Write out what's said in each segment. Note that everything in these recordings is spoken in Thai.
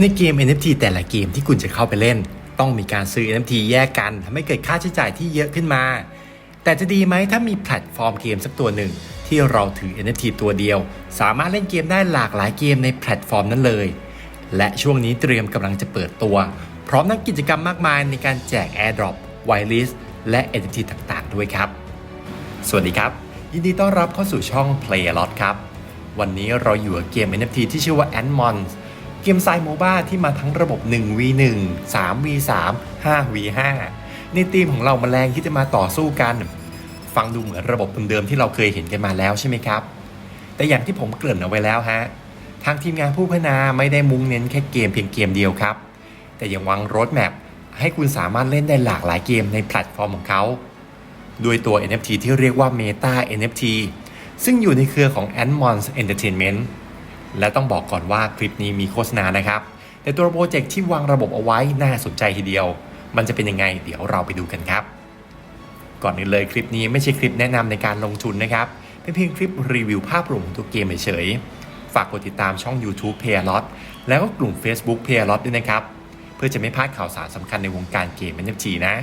ในเกม NFT แต่ละเกมที่คุณจะเข้าไปเล่น ต้องมีการซื้อ NFT แยกกันทำให้เกิดค่าใช้จ่ายที่เยอะขึ้นมา แต่จะดีไหมถ้ามีแพลตฟอร์มเกมสักตัวหนึ่ง ที่เราถือ NFT ตัวเดียว สามารถเล่นเกมได้หลากหลายเกมในแพลตฟอร์มนั้นเลย และช่วงนี้เตรียมกำลังจะเปิดตัว พร้อมทั้งกิจกรรมมากมายในการแจก Airdrop Whitelist และ NFT ต่างๆ ด้วยครับ สวัสดีครับ ยินดีต้อนรับเข้าสู่ช่อง Play a Lot ครับ วันนี้เราอยู่กับเกม NFT ที่ชื่อว่า Antmon เกมไซโมบ้าที่มาทั้งระบบ 1v1 3v3 5v5 ในทีมของเรามาแรงที่จะมาต่อสู้กัน ฟังดูเหมือนระบบเดิมๆที่เราเคยเห็นกันมาแล้วใช่ไหมครับ แต่อย่างที่ผมเกริ่นเอาไว้แล้วฮะ ทางทีมงานผู้พัฒนาไม่ได้มุ่งเน้นแค่เกมเพียงเกมเดียวครับ แต่ยังวางรถแมพให้คุณสามารถเล่นได้หลากหลายเกมในแพลตฟอร์มของเขาด้วยตัว NFT ที่เรียกว่า Meta NFT ซึ่งอยู่ในเครือของ Antmons Entertainment และต้องบอกก่อนว่าคลิปนี้มีโฆษณานะครับ แต่ตัวโปรเจกต์ที่วางระบบเอาไว้น่าสนใจทีเดียว มันจะเป็นยังไงเดี๋ยวเราไปดูกันครับ ก่อนอื่นเลยคลิปนี้ไม่ใช่คลิปแนะนำในการลงทุนนะครับเป็นเพียงคลิปรีวิวภาพรวมของตัวเกมเฉยๆฝากกดติดตามช่อง YouTube p a y l o t แล้วก็กลุ่ม Facebook p a y l o t ด้วยนะครับเพื่อจะไม่พลาดข่าวสารสำคัญในวงการเกม NFT นะ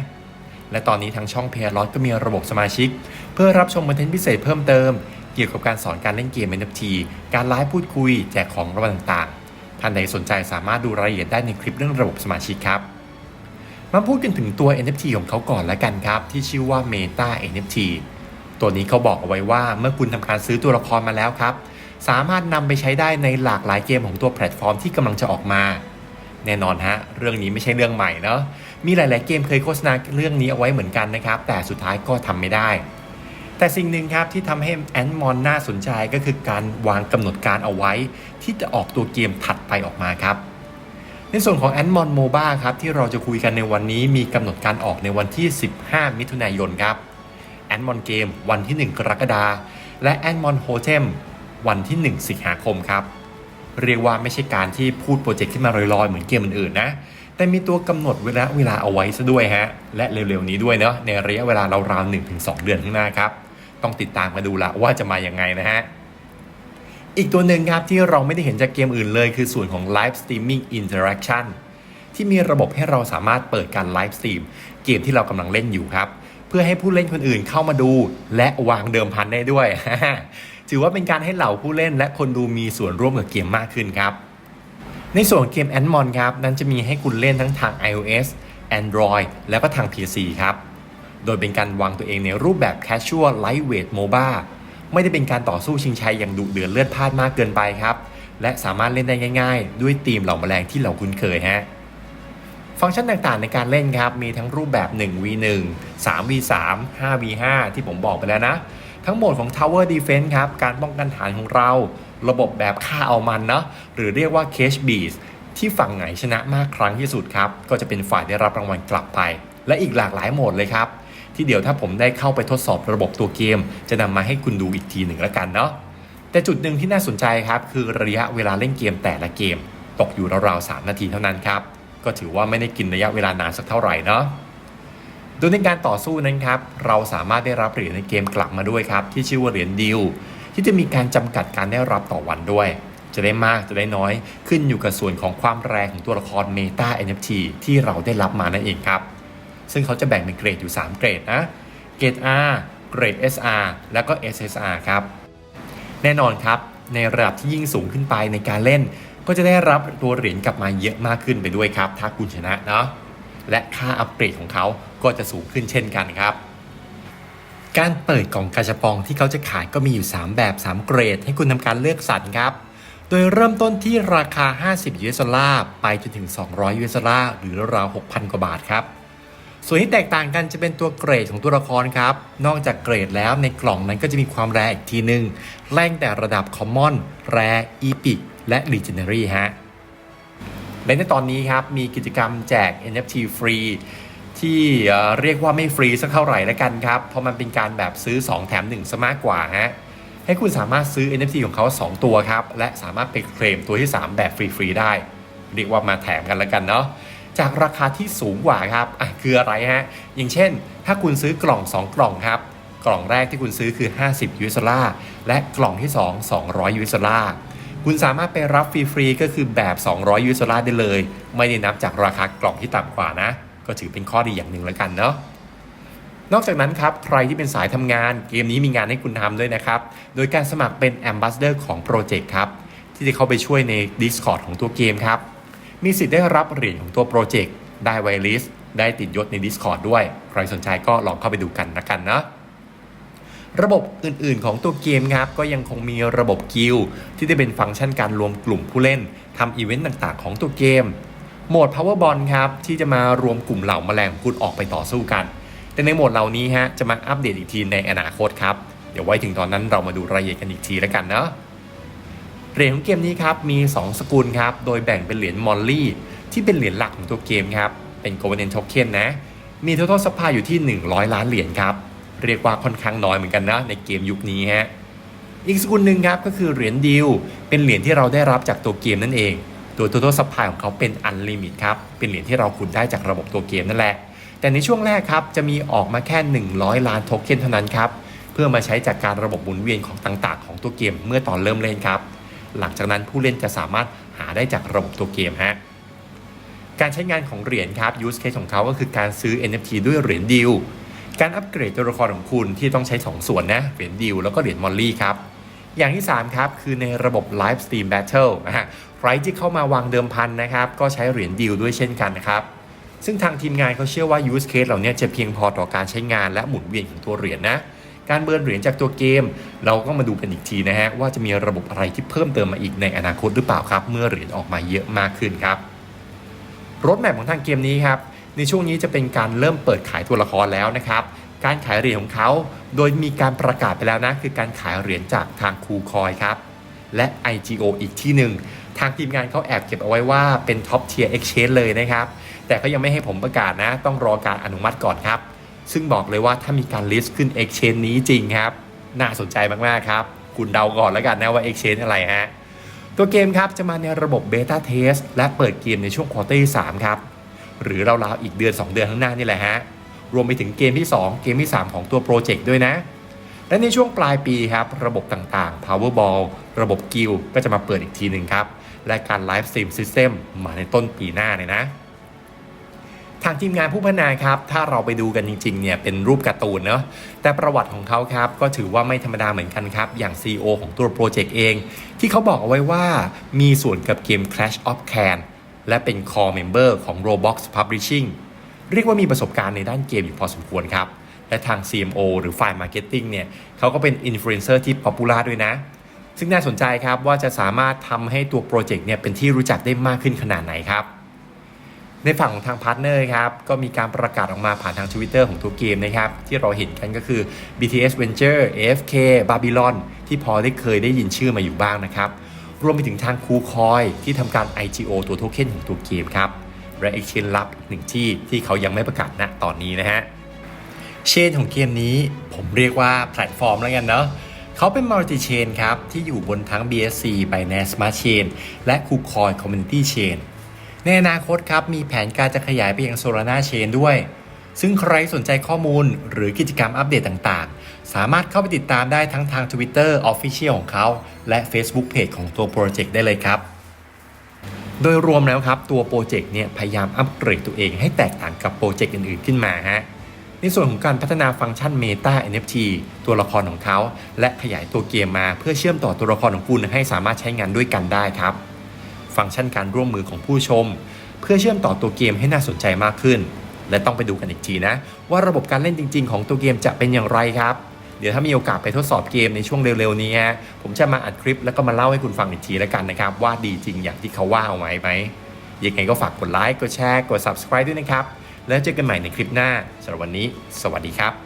และตอนนี้ทางช่อง p a y l o t ก็มีระบบสมาชิก เพื่อรับชมคอนเทนต์พิเศษเพิ่มเติม เกี่ยวกับการสอนการเล่นเกม NFT การไลฟ์พูดคุย แจกของรางวัลต่างๆ ท่านใดสนใจสามารถดูรายละเอียดได้ในคลิปเรื่องระบบสมาชิกครับ มาพูดกันถึงตัว NFT ของเขาก่อนแล้วกันครับ ที่ชื่อว่า Meta NFT ตัวนี้เขาบอกเอาไว้ว่าเมื่อคุณทำการซื้อตัวละครมาแล้วครับ สามารถนำไปใช้ได้ในหลากหลายเกมของตัวแพลตฟอร์มที่กำลังจะออกมา แน่นอนฮะเรื่องนี้ไม่ใช่เรื่องใหม่เนาะมีหลาย ๆ เกมเคยโฆษณาเรื่องนี้เอาไว้เหมือนกันนะครับ แต่สุดท้ายก็ทำไม่ได้ แต่สิ่งหนึ่งครับที่ทำให้แอนมอนน่าสนใจก็คือการวางกำหนดการเอาไว้ ที่จะออกตัวเกมถัดไปออกมาครับ ในส่วนของ a n m o n MOBA ครับที่เราจะคุยกันในวันนี้มีกำหนดการออกในวันที่ 15 มิถุนายนครับ a n m o n Game วันที่ 1 กรกฎาคมและ a n m o n Hotem วันที่ 1 สิงหาคมครับ เรียกว่าไม่ใช่การที่พูดโปรเจกต์ขึ้นมาลอยๆ เหมือนเกมอื่นๆนะ แต่มีตัวกำหนดเวลาเวลาเอาไว้ซะด้วยฮะ และเร็วๆนี้ด้วยเนาะในระยะเวลาราวๆ1-2เดือนข้างหน้าครับ ต้องติดตามกันดูละว่าจะมาอย่างไงนะฮะ อีกตัวหนึ่งครับที่เราไม่ได้เห็นจากเกมอื่นเลย คือส่วนของ Live Streaming Interaction ที่มีระบบให้เราสามารถเปิดการไลฟ์สตรีมเกมที่เรากำลังเล่นอยู่ครับ เพื่อให้ผู้เล่นคนอื่นเข้ามาดู และวางเดิมพันได้ด้วย ถือว่าเป็นการให้เหล่าผู้เล่นและคนดูมีส่วนร่วมกับเกมมากขึ้นครับ ในส่วนเกม a n m o n ครับ นั้นจะมีให้คุณเล่นทั้งทาง iOS Android แล้วก็ทาง PC ครับ โดยเป็นการวางตัวเองในรูปแบบ Casual Lightweight MOBA ไม่ได้เป็นการต่อสู้ชิงชัยอย่างดุเดือดเลือดพล่านมากเกินไปครับ และสามารถเล่นได้ง่าย ๆ ด้วยธีมเหล่าแมลงที่เราคุ้นเคยฮะ ฟังก์ชันต่างๆในการเล่นครับ มีทั้งรูปแบบ 1v1 3v3 5v5 ที่ผมบอกไปแล้วนะ ทั้งหมดของ Tower Defense ครับ การป้องกันฐานของเราระบบแบบฆ่าเอามันเนาะหรือเรียกว่า Cage Beast ที่ฝั่งไหนชนะมากครั้งที่สุดครับ ก็จะเป็นฝ่ายได้รับรางวัลกลับไป และอีกหลากหลายโหมดเลยครับ ที่เดี๋ยวถ้าผมได้เข้าไปทดสอบระบบตัวเกม จะนำมาให้คุณดูอีกทีหนึ่งแล้วกันเนาะแต่จุดหนึ่งที่น่าสนใจครับ คือระยะเวลาเล่นเกมแต่ละเกม ตกอยู่ราวๆ3นาทีเท่านั้นครับก็ถือว่าไม่ได้กินระยะเวลานานสักเท่าไหร่เนาะ โดยในการต่อสู้นั้นครับเราสามารถได้รับเหรียญในเกมกลับมาด้วยครับที่ชื่อว่าเหรียญดิวที่จะมีการจำกัดการได้รับต่อวันด้วย จะได้มากจะได้น้อย ขึ้นอยู่กับส่วนของความแรงของตัวละคร Meta NFT ที่เราได้รับมานั่นเองครับ ซึ่งเขาจะแบ่งเป็นเกรดอยู่ 3 เกรดนะ เกรด R เกรด SR แล้วก็ SSR ครับ แน่นอนครับ ในระดับที่ยิ่งสูงขึ้นไปในการเล่น ก็จะได้รับตัวเหรียญกลับมาเยอะมากขึ้นไปด้วยครับ ถ้าคุณชนะเนาะ และค่าอัปเกรดของเขาก็จะสูงขึ้นเช่นกันครับ การเปิดกล่องกาชาปองที่เขาจะขายก็มีอยู่ 3 แบบ 3 เกรด ให้คุณทำการเลือกสรรครับ โดยเริ่มต้นที่ราคา 50 US ดอลลาร์ไปจนถึง 200 US ดอลลาร์หรือราว 6,000 กว่าบาทครับส่วนที่แตกต่างกันจะเป็นตัวเกรดของตัวละครครับ นอกจากเกรดแล้วในกล่องนั้นก็จะมีความแรงอีกทีหนึ่งแรงแต่ระดับ Common แร Epic และ Legendary ฮะ และในตอนนี้ครับมีกิจกรรมแจก NFT ฟรีที่เรียกว่าไม่ฟรีสักเท่าไหร่แล้วกันครับ เพราะมันเป็นการแบบซื้อ 2 แถม1ซะมากกว่าฮะให้คุณสามารถซื้อ NFT ของเขา 2 ตัวครับ และสามารถไปเคลมตัวที่ 3 แบบฟรี ๆ ได้ เรียกว่ามาแถมกันแล้วกันเนาะจากราคาที่สูงกว่าครับอะคืออะไรฮะ อย่างเช่น ถ้าคุณซื้อกล่อง 2 กล่องครับ กล่องแรกที่คุณซื้อคือ 50 US ดอลลาร์และกล่องที่ 2 200 US ดอลลาร์ คุณสามารถไปรับฟรีๆก็คือแบบ 200 ยูโซลาได้เลย ไม่ได้นับจากราคากล่องที่ต่ำกว่านะ ก็ถือเป็นข้อดีอย่างหนึ่งแล้วกันเนาะนอกจากนั้นครับ ใครที่เป็นสายทำงานเกมนี้มีงานให้คุณทำด้วยนะครับ โดยการสมัครเป็น Ambassador ของโปรเจกต์ครับ ที่จะเข้าไปช่วยใน Discord ของตัวเกมครับ มีสิทธิ์ได้รับเหรียญของตัวโปรเจกต์ได้ไวลิสได้ติดยศใน Discord ด้วย ใครสนใจก็ลองเข้าไปดูกันนะกันเนาะ ระบบอื่นๆ ของตัวเกมครับก็ยังคงมีระบบกิลที่จะเป็นฟังก์ชันการรวมกลุ่มผู้เล่นทำอีเวนต์ต่างๆ ของตัวเกม โหมด Power b o n ครับที่จะมารวมกลุ่มเหล่าแมลงคุณออกไปต่อสู้กัน แต่ในโหมดเหล่านี้ฮะจะมาอัปเดตอีกทีในอนาคตครับ เดี๋ยวไว้ถึงตอนนั้นเรามาดูรายละเอียดกันอีกทีแล้วกันเนาะเหรียญของเกมนี้ครับมี 2 สกุลครับโดยแบ่งเป็นเหรียญมอลลี่ที่เป็นเหรียญหลักของตัวเกมครับเป็น Golden Token นะมี total supply อยู่ที่ 100 ล้านเหรียญครับ เรียกว่าค่อนข้างน้อยเหมือนกันนะ ในเกมยุคนี้ฮะอีกสกุลหนึ่งครับก็คือเหรียญดิวเป็นเหรียญที่เราได้รับจากตัวเกมนั่นเอง ตัว total supply ของเขาเป็น unlimit ครับเป็นเหรียญที่เราขุดได้จากระบบตัวเกมนั่นแหละ แต่ในช่วงแรกครับจะมีออกมาแค่ 100 ล้านโทเค็นเท่านั้นครับเพื่อมาใช้จากการระบบหมุนเวียนของต่าง ๆ ของตัวเกมเมื่อตอนเริ่มเล่นครับ หลังจากนั้นผู้เล่นจะสามารถหาได้จากระบบตัวเกมฮะการใช้งานของเหรียญครับ use case ของเขาก็คือการซื้อ NFT ด้วยเหรียญดิว การอัปเกรดตัวละครของคุณที่ต้องใช้ 2 ส่วนนะ เหรียญดิวแล้วก็เหรียญมอลลี่ครับอย่างที่ 3 ครับ คือในระบบ Live Stream Battle นะฮะใครที่เข้ามาวางเดิมพันนะครับ ก็ใช้เหรียญดิวด้วยเช่นกันนะครับ ซึ่งทางทีมงานเขาเชื่อว่า use case เหล่านี้จะเพียงพอต่อการใช้งานและหมุนเวียนของตัวเหรียญนะการเบิร์นเหรียญจากตัวเกม เราก็มาดูกันอีกทีนะฮะว่าจะมีระบบอะไรที่เพิ่มเติมมาอีกในอนาคตหรือเปล่าครับ เมื่อเหรียญออกมาเยอะมากขึ้นครับรถแมพของทางเกมนี้ครับ ในช่วงนี้จะเป็นการเริ่มเปิดขายตัวละครแล้วนะครับ การขายเหรียญของเขา โดยมีการประกาศไปแล้วนะ คือการขายเหรียญจากทางคูคอยครับ และ IGO อีกที่หนึ่ง ทางทีมงานเขาแอบเก็บเอาไว้ว่าเป็นท็อปเทียร์ Exchange เลยนะครับ แต่เขายังไม่ให้ผมประกาศนะ ต้องรอการอนุมัติก่อนครับ ซึ่งบอกเลยว่าถ้ามีการลิสต์ขึ้น Exchange นี้จริงครับ น่าสนใจมากๆครับ คุณเดาก่อนแล้วกันนะว่า Exchange อะไรฮะ ตัวเกมครับจะมาในระบบเบต้าเทสและเปิดเกมในช่วงควอเตอร์ที่3ครับ หรือราวๆอีกเดือน 2 เดือนข้างหน้านี่แหละฮะ รวมไปถึงเกมที่ 2 เกมที่ 3 ของตัวโปรเจกต์ด้วยนะ และในช่วงปลายปีครับ ระบบต่างๆ Powerball ระบบกิลก็จะมาเปิดอีกทีหนึ่งครับ และการไลฟ์สตรีมซิสเต็มมาในต้นปีหน้าเลยนะ ทางทีมงานผู้พัฒนาครับ ถ้าเราไปดูกันจริงๆเนี่ยเป็นรูปการ์ตูนเนาะแต่ประวัติของเขาครับก็ถือว่าไม่ธรรมดาเหมือนกันครับ อย่าง CEO ของตัวโปรเจกต์เอง ที่เขาบอกเอาไว้ว่ามีส่วนกับเกม Clash of Clans และเป็น Core Member ของ Roblox Publishing เรียกว่ามีประสบการณ์ในด้านเกมอยู่พอสมควรครับ และทาง CMO หรือฝ่าย Marketing เนี่ยเขาก็เป็นอินฟลูเอนเซอร์ที่ป๊อปปูล่าด้วยนะ ซึ่งน่าสนใจครับว่าจะสามารถทำให้ตัวโปรเจกต์เนี่ยเป็นที่รู้จักได้มากขึ้นขนาดไหนครับในฝั่งของทางพาร์ทเนอร์ครับ ก็มีการประกาศออกมาผ่านทาง Twitter ของตัวเกมนะครับ ที่เราเห็นกันก็คือ BTS Venture AFK Babylon ที่พอได้เคยได้ยินชื่อมาอยู่บ้างนะครับ รวมไปถึงทางคูคอยที่ทำการ IGO ตัวโทเค็นของตัวเกมครับ และ Exchange ลับอีกหนึ่งที่ที่เขายังไม่ประกาศณตอนนี้นะฮะ เชนของเกมนี้ผมเรียกว่าแพลตฟอร์มแล้วกันเนาะเขาเป็นมัลติเชนครับ ที่อยู่บนทั้ง BSC Binance Smart Chain และ KuCoin Community Chain ในอนาคตครับ มีแผนการจะขยายไปยัง Solana Chain ด้วย ซึ่งใครสนใจข้อมูลหรือกิจกรรมอัปเดตต่างๆ สามารถเข้าไปติดตามได้ทั้งทาง Twitter Official ของเขา และ Facebook Page ของตัวโปรเจกต์ได้เลยครับ โดยรวมแล้วครับ ตัวโปรเจกต์เนี่ยพยายามอัปเกรดตัวเองให้แตกต่างกับโปรเจกต์อื่นๆขึ้นมาฮะในส่วนของการพัฒนาฟังก์ชัน Meta NFT ตัวละครของเขา และขยายตัวเกมมาเพื่อเชื่อมต่อตัวละครของคุณให้สามารถใช้งานด้วยกันได้ครับ ฟังก์ชันการร่วมมือของผู้ชม เพื่อเชื่อมต่อตัวเกมให้น่าสนใจมากขึ้น และต้องไปดูกันอีกทีนะ ว่าระบบการเล่นจริง ๆ ของตัวเกมจะเป็นอย่างไรครับ ดี๋ยวถ้ามีโอกาสไปทดสอบเกมในช่วงเร็วๆนี้ฮะผมจะมาอัดคลิปแล้วก็มาเล่าให้คุณฟังอีกทีแล้วกันนะครับ ว่าดีจริงอย่างที่เขาว่าเอาไว้ไหมยังไงก็ฝากกดไลค์กดแชร์กด subscribe ด้วยนะครับ แล้วเจอกันใหม่ในคลิปหน้าสำหรับวันนี้ สวัสดีครับ